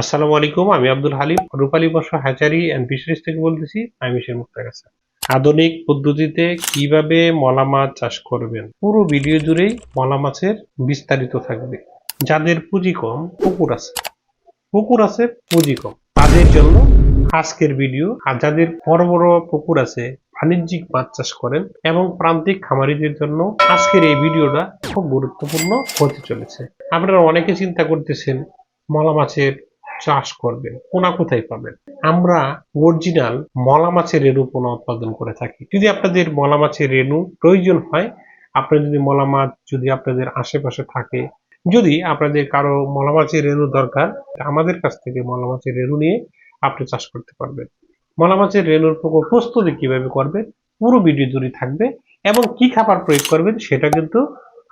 আসসালামু আলাইকুম, আমি Abdul Halim, Rupali Barsha hatchery and fisheries থেকে বলতেছি, আমি মিশের মুক্তার কাছে। আধুনিক পদ্ধতিতে কীভাবে মলা মাছ চাষ করবেন? পুরো ভিডিও জুড়েই মলা মাছের বিস্তারিত থাকবে। যাদের পুঁজি কম, পুকুর আছে। পুকুর আছে, পুঁজি কম। তাদের জন্য আজকের ভিডিও, আর যাদের বড় বড় পুকুর আছে, বাণিজ্যিক মাছ চাষ করেন এবং প্রান্তিক খামারিদের জন্য আজকের এই ভিডিওটা খুব গুরুত্বপূর্ণ হতে চলেছে। আপনারা অনেকে চিন্তা করতেছেন, মলা মাছের চাষ করবেন পোনা কোথায় পাবেন? আমরা অরিজিনাল মলা মাছের রেণু পোনা উৎপাদন করে থাকি। যদি আপনাদের মলা মাছের রেণু প্রয়োজন হয়, আপনার যদি মলা মাছ যদি আপনাদের আশেপাশে থাকে, যদি আপনাদের কারও মলা মাছের রেণু দরকার, আমাদের কাছ থেকে মলা মাছের রেণু নিয়ে আপনি চাষ করতে পারবেন। মলা মাছের রেণুর পুকুর প্রস্তুতি কীভাবে করবেন, পুরো ভিডিও জুড়ে থাকবে এবং কি খাবার প্রয়োগ করবেন, সেটা কিন্তু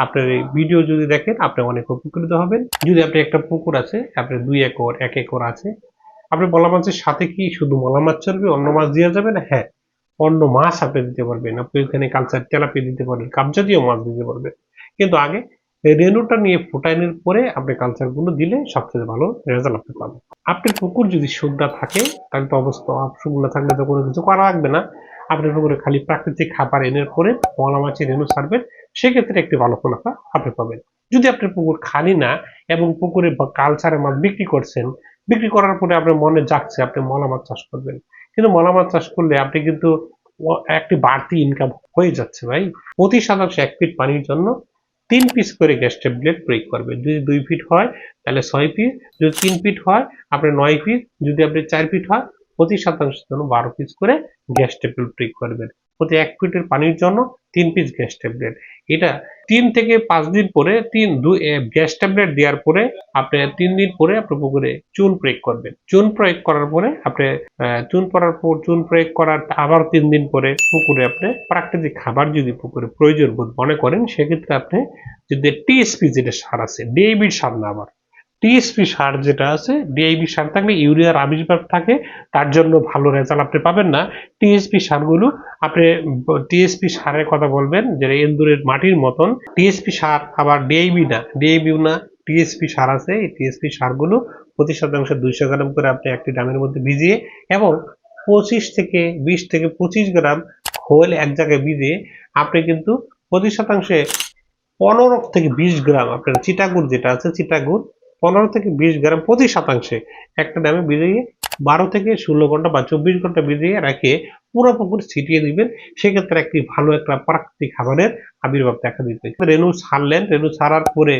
আপনার এই ভিডিও যদি দেখেন, আপনি অনেক উপকৃত হবেন। যদি আপনি একটা পুকুর আছে আপনার দুই একর, এক একর আছে, আপনি মলা মাছের সাথে কি শুধু মলা মাছ চলবে, অন্য মাছ দেওয়া যাবে না? হ্যাঁ অন্য মাছ আপনি দিতে পারবেন। আপনি ওখানে কালচার তেলাপি দিতে পারবেন, কাপজাতীয় মাছ দিতে পারবেন। কিন্তু আগে রেণুটা নিয়ে ফুটাইনের পরে আপনি কালচারগুলো দিলে সবচেয়ে ভালো রেজাল্ট আপনি পাবেন। আপনার পুকুর যদি শুকনা থাকে, তাহলে তো অবস্থা শুকনা থাকলে তো কোনো কিছু করা লাগবে না। আপনার পুকুরে খালি প্রাকৃতিক খাবার এনে পরে মলা মাছের রেণু ছাড়বেন। সেক্ষেত্রে একটি ভালো মুনাফা আপনি পাবেন। যদি আপনার পুকুর খালি না এবং পুকুরে কালচারে মাছ বিক্রি করছেন, বিক্রি করার পরে আপনার মনে যাচ্ছে আপনি মলা মাছ চাষ করবেন। কিন্তু মলা মাছ চাষ করলে আপনি কিন্তু একটি বাড়তি ইনকাম হয়ে যাচ্ছে ভাই। প্রতি শতাংশ এক ফিট পানির জন্য তিন পিস করে গ্যাস ট্যাবলেট প্রয়োগ করবেন। যদি দুই ফিট হয়, তাহলে ছয় পিস যদি তিন ফিট হয়, আপনার নয় পিস যদি আপনি চার ফিট হয়, প্রতি শতাংশের জন্য বারো পিস করে গ্যাস ট্যাবলেট প্রয়োগ করবেন। প্রতি এক ফিটের পানির জন্য তিন পিস গ্যাস ট্যাবলেট এটা তিন থেকে পাঁচ দিন পরে তিন দুই গ্যাস ট্যাবলেট দেওয়ার পরে আপনি তিন দিন পরে আপনি পুকুরে চুন প্রয়োগ করবেন। চুন প্রয়োগ করার পরে আপনি চুন পড়ার পর, চুন প্রয়োগ করার আবার তিন দিন পরে পুকুরে আপনি প্রাকৃতিক খাবার যদি পুকুরে প্রয়োজন বোধ মনে করেন, সেক্ষেত্রে আপনি যদি টিএসপি যেটা সার আছে ডিএবি সার না আবার টিএসপি সার যেটা আছে ডিআইবি সার থাকলে ইউরিয়ার আবির্ভাব থাকে, তার জন্য ভালো রেজাল্ট আপনি পাবেন না। টিএসপি সারগুলো আপনি টিএসপি সারের কথা বলবেন, যেটা এন্দুরের মাটির মতন। টিএসপি সার আবার ডিআইবি না ডিআইবিও না টিএসপি সার আছে, এই টিএসপি সারগুলো প্রতি শতাংশে দুইশো গ্রাম করে আপনি একটি ড্রামের মধ্যে ভিজিয়ে এবং পঁচিশ থেকে বিশ থেকে পঁচিশ গ্রাম খোল এক জায়গায় ভিজিয়ে আপনি কিন্তু প্রতি শতাংশে পনেরো থেকে বিশ গ্রাম আপনার চিটাগুড় যেটা আছে, চিটাগুড় পনেরো থেকে বিশ গ্রাম প্রতি শতাংশে একটা ড্যামে ভিজিয়ে বারো থেকে ষোলো ঘণ্টা বা চব্বিশ ঘণ্টা ভিজিয়ে রেখে পুরো পুকুর ছিটিয়ে দিবেন। সেক্ষেত্রে একটি ভালো একটা প্রাকৃতিক খাবারের আবির্ভাব দেখা দিবে। রেণু ছাড়লেন। রেণু ছাড়ার পরে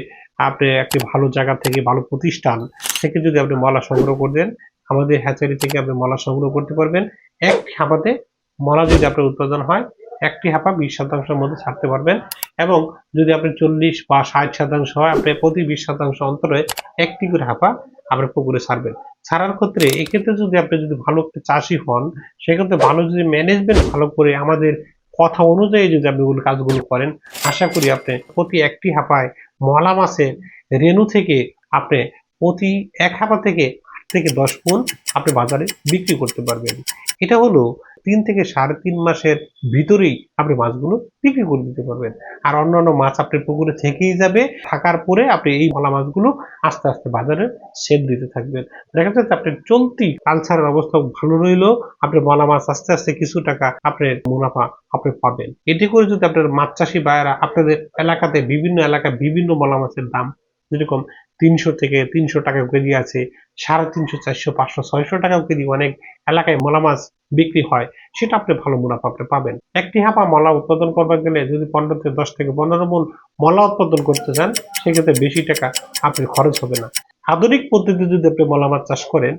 আপনি একটি ভালো জায়গা থেকে ভালো প্রতিষ্ঠান থেকে যদি আপনি মলা সংগ্রহ করবেন আমাদের হ্যাচারি থেকে আপনি মলা সংগ্রহ করতে পারবেন। এক হাঁপাতে মলা যদি আপনার উৎপাদন হয় একটি হাঁপা বিশ শতাংশের মধ্যে ছাড়তে পারবেন। এবং যদি আপনি চল্লিশ বা ষাট শতাংশ হয়, আপনি প্রতি বিশ শতাংশ অন্তরে একটি করে হাঁপা আপনার পুকুরে ছাড়বেন। ছাড়ার ক্ষেত্রে এক্ষেত্রে যদি আপনি যদি ভালো একটা চাষি হন, সেক্ষেত্রে ভালো যদি ম্যানেজমেন্ট ভালো করে আমাদের কথা অনুযায়ী যদি আপনি ওগুলো কাজগুলো করেন, আশা করি আপনি প্রতি একটি হাঁপায় মলা মাছের রেণু থেকে আপনি প্রতি এক হাঁপা থেকে আট থেকে দশ গুণ আপনি বাজারে বিক্রি করতে পারবেন। এটা হলো তিন থেকে সাড়ে তিন মাসের ভিতরেই আপনি মাছগুলো বিক্রি করে দিতে পারবেন। আর অন্যান্য মাছ আপনার পুকুরে থেকেই যাবে, থাকার পরে আপনি এই মলা মাছগুলো আস্তে আস্তে বাজারে সেল দিতে থাকবেন। দেখা যাচ্ছে আপনার চলতি কালচারের অবস্থা ভালো রইল, আপনি মলা মাছ আস্তে আস্তে কিছু টাকা আপনার মুনাফা আপনি পাবেন। এটি করে যদি আপনার মাছ চাষি ভাইয়েরা আপনাদের এলাকাতে বিভিন্ন এলাকায় বিভিন্ন মলা মাছের দাম যেরকম তিনশো থেকে তিনশো টাকা কেজি আছে, সাড়ে তিনশো, চারশো, পাঁচশো, ছয়শো টাকাও কেজি অনেক এলাকায় মলা মাছ বিক্রি হয়, সেটা আপনি ভালো মুনাফা আপনি পাবেন। একটি হাঁপা মলা উৎপাদন করবার গেলে যদি পনেরো থেকে দশ থেকে পনেরো মন মলা উৎপাদন করতে চান, সেক্ষেত্রে বেশি টাকা আপনার খরচ হবে না। আধুনিক পদ্ধতিতে যদি আপনি মলা মাছ চাষ করেন,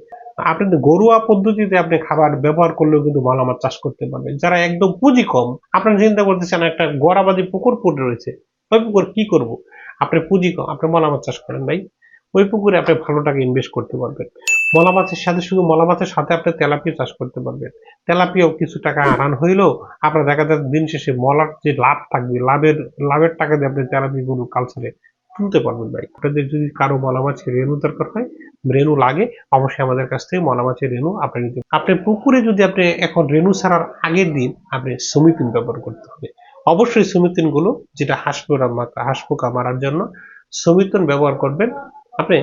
আপনি ঘরোয়া পদ্ধতিতে আপনি খাবার ব্যবহার করলেও কিন্তু মলা মাছ চাষ করতে পারবেন। যারা একদম পুঁজি কম, আপনার চিন্তা করতেছেন একটা গড়াবাদি পুকুর পড়ে রয়েছে, ওই পুকুর কি করব? আপনি পুঁজি কম, আপনি মলা মাছ চাষ করেন ভাই। ওই পুকুরে আপনি ভালো টাকা ইনভেস্ট করতে পারবেন। মলা মাছের সাথে শুধু মলা মাছের সাথে আপনি তেলাপিয়া চাষ করতে পারবেন। তেলাপিয়াও কিছু টাকা আরান হইলেও আপনার দেখা যাচ্ছে দিন শেষে মলার যে লাভ থাকবে লাভের লাভের টাকা দিয়ে আপনি তেলাপি গরু কালচারে তুলতে পারবেন ভাই। আপনাদের যদি কারও মলা মাছের রেণু দরকার হয় রেণু লাগে অবশ্যই আমাদের কাছ থেকে মলা মাছের রেণু আপনি নিতে আপনি পুকুরে যদি আপনি এখন রেণু ছাড়ার আগের দিন আপনি সমিতিন ব্যবহার করতে হবে। অবশ্যই সমিতিনগুলো যেটা হাঁস পোকা মারা হাঁস পোকা মারার জন্য সমিতন ব্যবহার করবেন। আপনি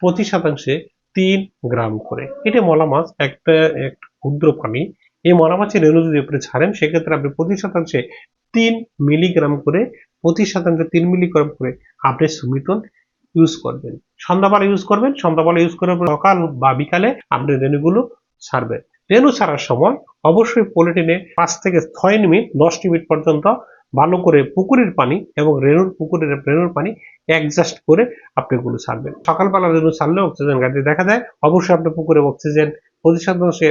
প্রতি শতাংশে তিন গ্রাম করে। এটা মলা মাছ, একটা ক্ষুদ্র প্রাণী। এই মলা মাছের রেণু যদি আপনি ছাড়েন, সেক্ষেত্রে আপনি প্রতি শতাংশে তিন মিলিগ্রাম করে, প্রতি শতাংশে তিন মিলিগ্রাম করে আপনি সুমিতন ইউজ করবেন। সন্ধ্যাবেলা ইউজ করবেন, সন্ধ্যাবেলা ইউজ করার সকাল বা বিকালে আপনি রেণুগুলো ছাড়বেন। রেণু ছাড়ার সময় অবশ্যই পলিটিনে পাঁচ থেকে ছয় মিনিট, দশ মিনিট পর্যন্ত ভালো করে পুকুরের পানি এবং রেণুর পুকুরের রেণুর পানি অ্যাডজাস্ট করে আপনি এগুলো ছাড়বেন। সকালবেলা রেণু ছাড়লে অক্সিজেন গাড়িতে দেখা যায়, অবশ্যই আপনি পুকুরে অক্সিজেন প্রতি শতাংশে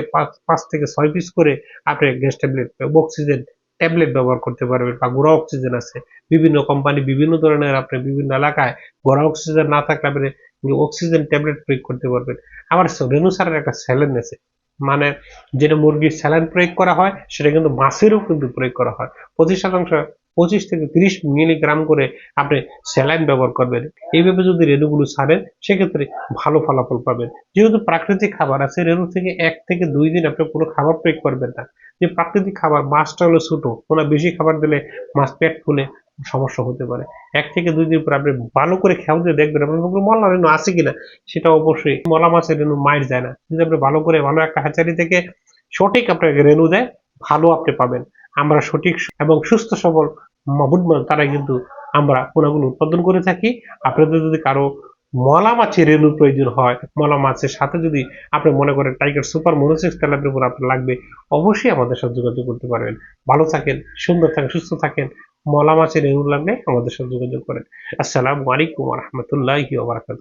পাঁচ থেকে ছয় পিস করে আপনি গ্যাস ট্যাবলেট অক্সিজেন ট্যাবলেট ব্যবহার করতে পারবেন বা গোড়া অক্সিজেন আছে। বিভিন্ন কোম্পানি বিভিন্ন ধরনের আপনি বিভিন্ন এলাকায় গড়া অক্সিজেন না থাকলে আপনি অক্সিজেন ট্যাবলেট প্রয়োগ করতে পারবেন। আবার রেণু সারের একটা স্যালেন আছে। মানে যেটা মুরগির স্যালাইন প্রয়োগ করা হয়, সেটা কিন্তু মাছেরও কিন্তু প্রয়োগ করা হয়। পঁচিশ শতাংশ, পঁচিশ থেকে তিরিশ মিলিগ্রাম করে আপনি স্যালাইন ব্যবহার করবেন। এইভাবে যদি রেণুগুলো ছাড়েন, সেক্ষেত্রে ভালো ফলাফল পাবেন। যেহেতু প্রাকৃতিক খাবার আছে, রেণু থেকে এক থেকে দুই দিন আপনি কোনো খাবার প্রয়োগ করবেন না। যে প্রাকৃতিক খাবার, মাছটা হলো ছোটো ওনা বেশি খাবার দিলে মাছ পেট ফুলে সমস্যা হতে পারে। এক থেকে দুই দিন পর আপনি ভালো করে খেয়াল দিয়ে দেখবেন আপনার মলা রেণু আছে কিনা, সেটা অবশ্যই মলা মাছের রেণু মাইর যায় না। যদি আপনি ভালো করে, ভালো একটা হ্যাচারি থেকে সঠিক আপনাকে রেণু দেয়, ভালো আপনি পাবেন। আমরা সঠিক এবং সুস্থ সবল বুধমান তারা কিন্তু আমরা পোনাগুলো উৎপাদন করে থাকি। আপনাদের যদি কারও মলা মাছের রেণুর প্রয়োজন হয়, মলা মাছের সাথে যদি আপনি মনে করেন টাইগার সুপার মনোসিক্স তেলাপির উপর আপনার লাগবে, অবশ্যই আমাদের সাথে যোগাযোগ করতে পারবেন। ভালো থাকেন, সুন্দর থাকেন, সুস্থ থাকেন। মলা মাছের এগুলো লাগলে আমাদের সাথে যোগাযোগ করেন। আসসালামু আলাইকুম রহমতুল্লাহি